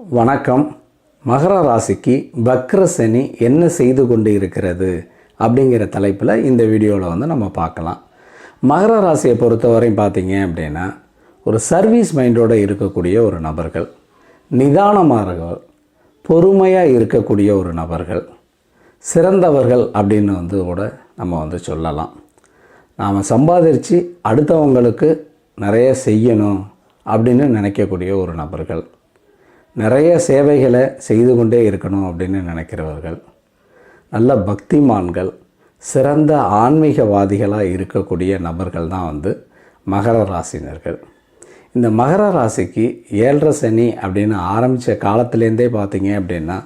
வணக்கம். மகர ராசிக்கு வக்ர சனி என்ன செய்து கொண்டு இருக்கிறது அப்படிங்கிற தலைப்பில் இந்த வீடியோவில் வந்து நம்ம பார்க்கலாம். மகர ராசியை பொறுத்தவரையும் பார்த்தீங்க அப்படின்னா ஒரு சர்வீஸ் மைண்டோடு இருக்கக்கூடிய ஒரு நபர்கள் நிதானமானவர்கள் பொறுமையாக இருக்கக்கூடிய ஒரு நபர்கள் சிறந்தவர்கள் அப்படின்னு வந்து கூட நம்ம வந்து சொல்லலாம். நாம் சம்பாதிச்சு அடுத்தவங்களுக்கு நிறைய செய்யணும் அப்படின்னு நினைக்கக்கூடிய ஒரு நபர்கள். நிறைய சேவைகளை செய்து கொண்டே இருக்கணும் அப்படின்னு நினைக்கிறவர்கள் நல்ல பக்திமான்கள் சிறந்த ஆன்மீகவாதிகளாக இருக்கக்கூடிய நபர்கள் தான் வந்து மகர ராசினர்கள். இந்த மகர ராசிக்கு ஏழரை சனி அப்படின்னு ஆரம்பித்த காலத்துலேருந்தே பார்த்தீங்க அப்படின்னா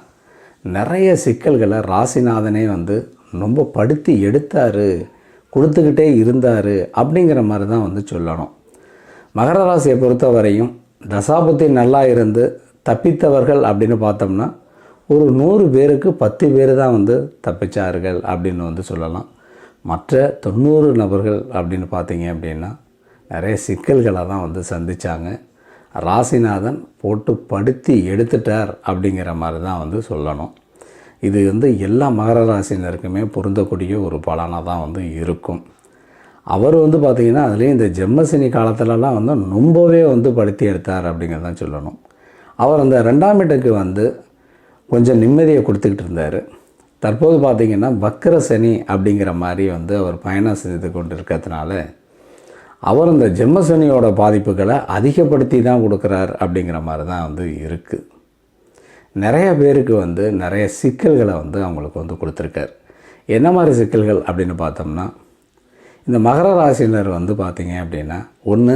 நிறைய சிக்கல்களை ராசிநாதனே வந்து ரொம்ப படுத்தி எடுத்தார் கொடுத்துக்கிட்டே இருந்தார் அப்படிங்கிற மாதிரி தான் வந்து சொல்லணும். மகர ராசியை பொறுத்தவரையும் தசாபுத்தி நல்லா இருந்து தப்பித்தவர்கள் அப்படின்னு பார்த்தோம்னா ஒரு நூறு பேருக்கு பத்து பேர் தான் வந்து தப்பிச்சார்கள் அப்படின்னு வந்து சொல்லலாம். மற்ற தொண்ணூறு நபர்கள் அப்படின்னு பார்த்தீங்க அப்படின்னா நிறைய சிக்கல்களை தான் வந்து சந்தித்தாங்க ராசிநாதன் போட்டு படுத்தி எடுத்துட்டார் அப்படிங்கிற மாதிரி தான் வந்து சொல்லணும். இது வந்து எல்லா மகர ராசினருக்குமே பொருந்தக்கூடிய ஒரு பலனாக தான் வந்து இருக்கும். அவர் வந்து பார்த்திங்கன்னா அதுலேயும் இந்த ஜெம்மசினி காலத்துலலாம் வந்து ரொம்பவே வந்து படுத்தி எடுத்தார் அப்படிங்கிறதான் சொல்லணும். அவர் அந்த ரெண்டாம் இடத்துக்கு வந்து கொஞ்சம் நிம்மதியை கொடுத்துக்கிட்டு இருந்தார். தற்போது பார்த்திங்கன்னா வக்கர சனி அப்படிங்கிற மாதிரி வந்து அவர் பயணம் செய்து கொண்டு இருக்கிறதுனால அவர் அந்த ஜெம்மசனியோட பாதிப்புகளை அதிகப்படுத்தி தான் கொடுக்குறார் அப்படிங்கிற மாதிரி தான் வந்து இருக்குது நிறைய பேருக்கு வந்து நிறைய சிக்கல்களை வந்து அவங்களுக்கு வந்து கொடுத்துருக்கார். என்ன மாதிரி சிக்கல்கள் அப்படின்னு பார்த்தோம்னா இந்த மகர ராசினர் வந்து பார்த்திங்க அப்படின்னா ஒன்று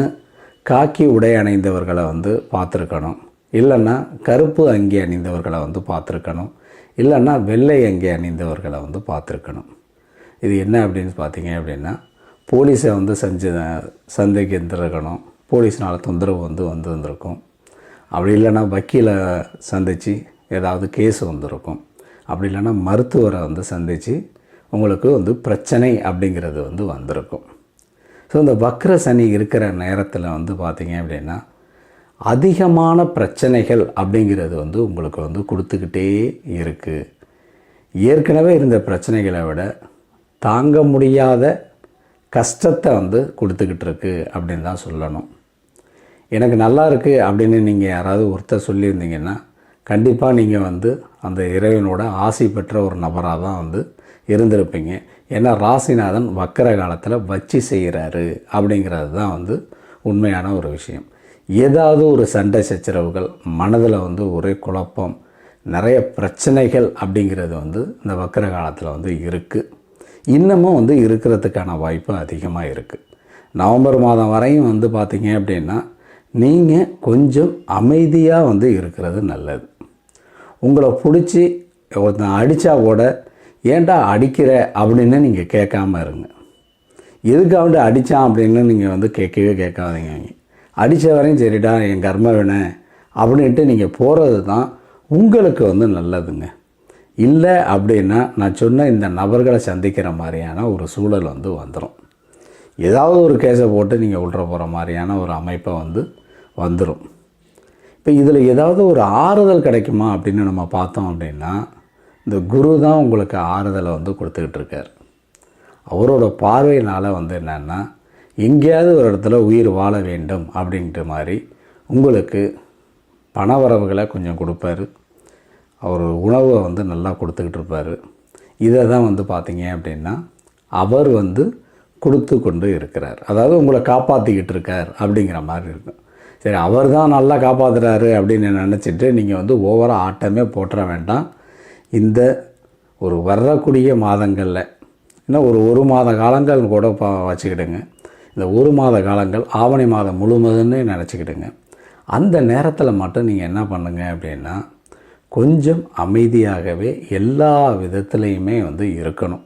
காக்கி உடை அணிந்தவர்களை வந்து பார்த்துருக்கணும். இல்லைன்னா கருப்பு அங்கி அணிந்தவர்களை வந்து பார்த்துருக்கணும். இல்லைன்னா வெள்ளை அங்கி அணிந்தவர்களை வந்து பார்த்துருக்கணும். இது என்ன அப்படின்னு பார்த்தீங்க அப்படின்னா போலீஸை வந்து செஞ்சு சந்தைக்கு போலீஸ்னால் தொந்தரவு வந்து வந்துருந்துருக்கும் அப்படி இல்லைன்னா வக்கீலை சந்தித்து ஏதாவது கேஸ் வந்திருக்கும். அப்படி இல்லைன்னா மருத்துவரை வந்து சந்தித்து உங்களுக்கு வந்து பிரச்சனை அப்படிங்கிறது வந்து வந்திருக்கும். ஸோ இந்த வக்ர சனி இருக்கிற நேரத்தில் வந்து பார்த்தீங்க அப்படின்னா அதிகமான பிரச்சனைகள் அப்படிங்கிறது வந்து உங்களுக்கு வந்து கொடுத்துக்கிட்டே இருக்குது ஏற்கனவே இருந்த பிரச்சனைகளை விட தாங்க முடியாத கஷ்டத்தை வந்து கொடுத்துக்கிட்டு இருக்கு அப்படின்னு தான் சொல்லணும். எனக்கு நல்லா இருக்குது அப்படின்னு நீங்கள் யாராவது ஒருத்தர் சொல்லியிருந்தீங்கன்னா கண்டிப்பாக நீங்கள் வந்து அந்த இறைவனோட ஆசை பெற்ற ஒரு நபராக தான் வந்து இருந்திருப்பீங்க. ஏன்னா ராசிநாதன் வக்கர காலத்தில் வச்சு செய்கிறாரு அப்படிங்கிறது தான் வந்து உண்மையான ஒரு விஷயம். ஏதாவது ஒரு சண்டை சச்சரவுகள் மனதில் வந்து ஒரே குழப்பம் நிறைய பிரச்சனைகள் அப்படிங்கிறது வந்து இந்த வக்கர காலத்தில் வந்து இருக்குது இன்னமும் வந்து இருக்கிறதுக்கான வாய்ப்பு அதிகமாக இருக்குது நவம்பர் மாதம் வரையும் வந்து பார்த்திங்க அப்படின்னா நீங்கள் கொஞ்சம் அமைதியாக வந்து இருக்கிறது நல்லது. உங்களை பிடிச்சி ஒருத்தன் அடித்தா கூட ஏன்டா அடிக்கிற? அப்படின்னு நீங்கள் கேட்காம இருங்க. எதுக்காக அடித்தான் அப்படின்னு நீங்கள் வந்து கேட்கவே கேட்காதீங்க. அடித்த வரையும் சரிடா என் கர்ம வேணேன் அப்படின்ட்டு நீங்கள் போகிறது தான் உங்களுக்கு வந்து நல்லதுங்க. இல்லை அப்படின்னா நான் சொன்ன இந்த நபர்களை சந்திக்கிற மாதிரியான ஒரு சூழல் வந்து வந்துடும் ஏதாவது ஒரு கேஸை போட்டு நீங்கள் உள்ற போகிற மாதிரியான ஒரு அமைப்பை வந்து வந்துடும் இப்போ இதில் ஏதாவது ஒரு ஆறுதல் கிடைக்குமா அப்படின்னு நம்ம பார்த்தோம் அப்படின்னா இந்த குரு தான் உங்களுக்கு ஆறுதலை வந்து கொடுத்துக்கிட்டு இருக்கார். அவரோட பார்வையினால் வந்து என்னென்னா எங்கேயாவது ஒரு இடத்துல உயிர் வாழ வேண்டும் அப்படின்ட்டு மாதிரி உங்களுக்கு பண வரவுகளை கொஞ்சம் கொடுப்பாரு. அவர் உணவை வந்து நல்லா கொடுத்துக்கிட்டு இருப்பார். இதை தான் வந்து பார்த்தீங்க அப்படின்னா அவர் வந்து கொடுத்து கொண்டு இருக்கிறார். அதாவது உங்களை காப்பாற்றிக்கிட்டு இருக்கார் அப்படிங்கிற மாதிரி இருக்கும். சரி அவர் தான் நல்லா காப்பாற்றுறாரு அப்படின்னு நினச்சிட்டு நீங்கள் வந்து ஓவராக ஆட்டமே போட்டுற வேண்டாம். இந்த ஒரு வரக்கூடிய மாதங்களில் இன்னும் ஒரு ஒரு மாத காலங்கள் கூட பா வச்சுக்கிடுங்க. இந்த ஒரு மாத காலங்கள் ஆவணி மாதம் முழுவதுன்னு நினச்சிக்கிடுங்க அந்த நேரத்தில் மட்டும் நீங்கள் என்ன பண்ணுங்க அப்படின்னா கொஞ்சம் அமைதியாகவே எல்லா விதத்துலேயுமே வந்து இருக்கணும்.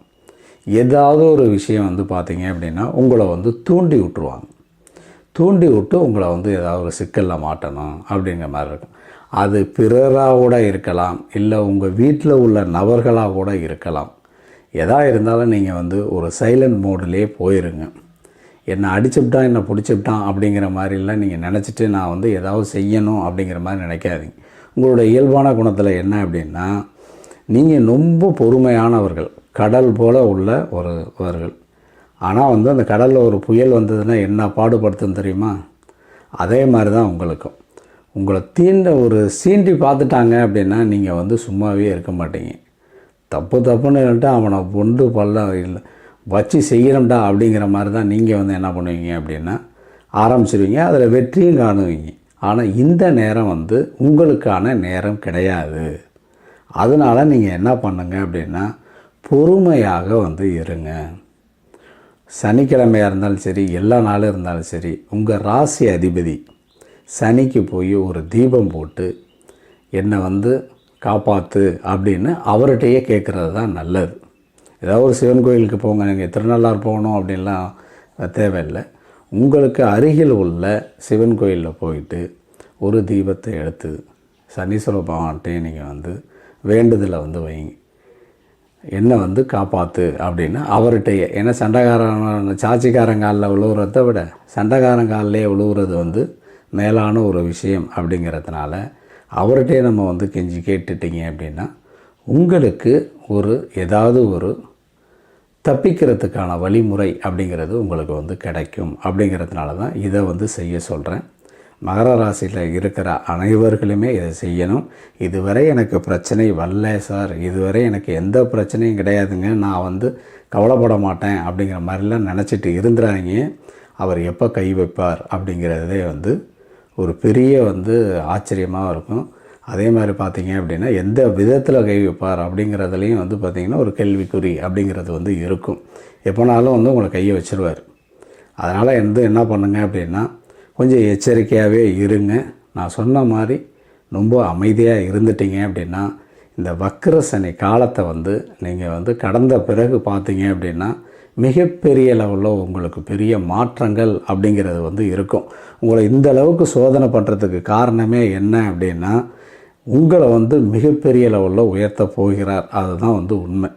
ஏதாவது ஒரு விஷயம் வந்து பார்த்தீங்க அப்படின்னா உங்களை வந்து தூண்டி விட்டுருவாங்க. தூண்டி விட்டு உங்களை வந்து ஏதாவது ஒரு சிக்கலில் மாட்டணும் அப்படிங்கிற மாதிரி இருக்கும். அது பிறராக கூட இருக்கலாம் இல்லை உங்கள் வீட்டில் உள்ள நபர்களாக கூட இருக்கலாம். எதா இருந்தாலும் நீங்கள் வந்து ஒரு சைலண்ட் மோடிலே போயிருங்க. என்னை அடிச்சுட்டான் என்னை பிடிச்சிவிட்டான் அப்படிங்கிற மாதிரிலாம் நீங்கள் நினச்சிட்டு நான் வந்து ஏதாவது செய்யணும் அப்படிங்கிற மாதிரி நினைக்காதீங்க. உங்களுடைய இயல்பான குணத்தில் என்ன அப்படின்னா நீங்கள் ரொம்ப பொறுமையானவர்கள் கடல் போல் உள்ள ஒருவர்கள். ஆனால் வந்து அந்த கடலில் ஒரு புயல் வந்ததுன்னா என்ன பாடுபடுத்துன்னு தெரியுமா? அதே மாதிரி தான் உங்களுக்கும். உங்களை தீண்ட ஒரு சீண்டி பார்த்துட்டாங்க அப்படின்னா நீங்கள் வந்து சும்மாவே இருக்க மாட்டீங்க. தப்பு தப்புன்னு சொல்லிட்டு அவனை பொண்டு பல்ல இல்லை வச்சு செய்யணும்டா அப்படிங்கிற மாதிரி தான் நீங்கள் வந்து என்ன பண்ணுவீங்க அப்படின்னா ஆரம்பிச்சிருவீங்க அதில் வெற்றியும் காணுவீங்க. ஆனால் இந்த நேரம் வந்து உங்களுக்கான நேரம் கிடையாது. அதனால் நீங்கள் என்ன பண்ணுங்க அப்படின்னா பொறுமையாக வந்து இருங்க. சனிக்கிழமையாக இருந்தாலும் சரி எல்லா நாளும் இருந்தாலும் சரி உங்கள் ராசி அதிபதி சனிக்கு போய் ஒரு தீபம் போட்டு என்னை வந்து காப்பாற்று அப்படின்னு அவர்கிட்டயே கேட்குறது தான் நல்லது. ஏதாவது ஒரு சிவன் கோயிலுக்கு போங்க நீங்கள் திருநள்ளார் போகணும் அப்படின்லாம் தேவையில்லை. உங்களுக்கு அருகில் உள்ள சிவன் கோயிலில் போயிட்டு ஒரு தீபத்தை எடுத்து சனீஸ்வர பகவான்கிட்டே நீங்கள் வந்து வேண்டுதலை வந்து வைங்க என்னை வந்து காப்பாற்று அப்படின்னு அவர்கிட்டயே. ஏன்னா சண்டைக்காரன் சாட்சிக்காரங்காலில் விழுவுறத விட சண்டைக்காரங்காலிலே விழுவுறது வந்து மேலான ஒரு விஷயம் அப்படிங்கிறதுனால அவர்கிட்டே நம்ம வந்து கெஞ்சி கேட்டுட்டீங்க அப்படின்னா உங்களுக்கு ஒரு ஏதாவது ஒரு தப்பிக்கிறதுக்கான வழிமுறை அப்படிங்கிறது உங்களுக்கு வந்து கிடைக்கும் அப்படிங்கிறதுனால தான் இதை வந்து செய்ய சொல்கிறேன் மகர ராசியில் இருக்கிற அனைவர்களுமே இதை செய்யணும். இதுவரை எனக்கு பிரச்சனை வரல சார். இதுவரை எனக்கு எந்த பிரச்சனையும் கிடையாதுங்க. நான் வந்து கவலைப்பட மாட்டேன் அப்படிங்கிற மாதிரிலாம் நினச்சிட்டு இருந்துறாங்க அவர் எப்போ கை வைப்பார் அப்படிங்கிறதே வந்து ஒரு பெரிய வந்து ஆச்சரியமாக இருக்கும். அதே மாதிரி பார்த்தீங்க அப்படின்னா எந்த விதத்தில் கை வைப்பார் அப்படிங்கிறதுலையும் வந்து பார்த்திங்கன்னா ஒரு கேள்விக்குறி அப்படிங்கிறது வந்து இருக்கும். எப்போனாலும் வந்து உங்களை கையை வச்சிருவார். அதனால் வந்து என்ன பண்ணுங்க அப்படின்னா கொஞ்சம் எச்சரிக்கையாகவே இருங்க. நான் சொன்ன மாதிரி ரொம்ப அமைதியாக இருந்துட்டீங்க அப்படின்னா இந்த வக்ர சனி காலத்தை வந்து நீங்கள் வந்து கடந்த பிறகு பார்த்தீங்க அப்படின்னா மிகப்பெரிய லெவலில் உங்களுக்கு பெரிய மாற்றங்கள் அப்படிங்கிறது வந்து இருக்கும். உங்களை இந்த அளவுக்கு சோதனை பண்ணுறதுக்கு காரணமே என்ன அப்படின்னா உங்களை வந்து மிகப்பெரிய லெவலில் உயர்த்த போகிறார். அதுதான் வந்து உண்மை.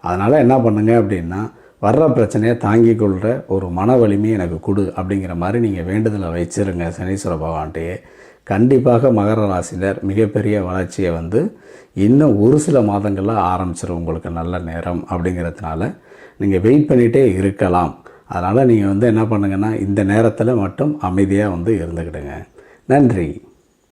அதனால் என்ன பண்ணுங்க அப்படின்னா வர்ற பிரச்சனையை தாங்கிக் கொள்கிற ஒரு மன வலிமை எனக்கு கொடு அப்படிங்கிற மாதிரி நீங்கள் வேண்டுதலை வச்சுருங்க சனீஸ்வர பகவான்கிட்டயே கண்டிப்பாக மகர ராசினர் மிகப்பெரிய வளர்ச்சியை வந்து இன்னும் ஒரு சில மாதங்களில் ஆரம்பிச்சிடும் உங்களுக்கு நல்ல நேரம் அப்படிங்கிறதுனால. நீங்கள் வெயிட் பண்ணிகிட்டே இருக்கலாம். அதனால் நீங்கள் வந்து என்ன பண்ணுங்கன்னா இந்த நேரத்தில் மட்டும் அமைதியாக வந்து இருந்துக்கிடுங்க. நன்றி.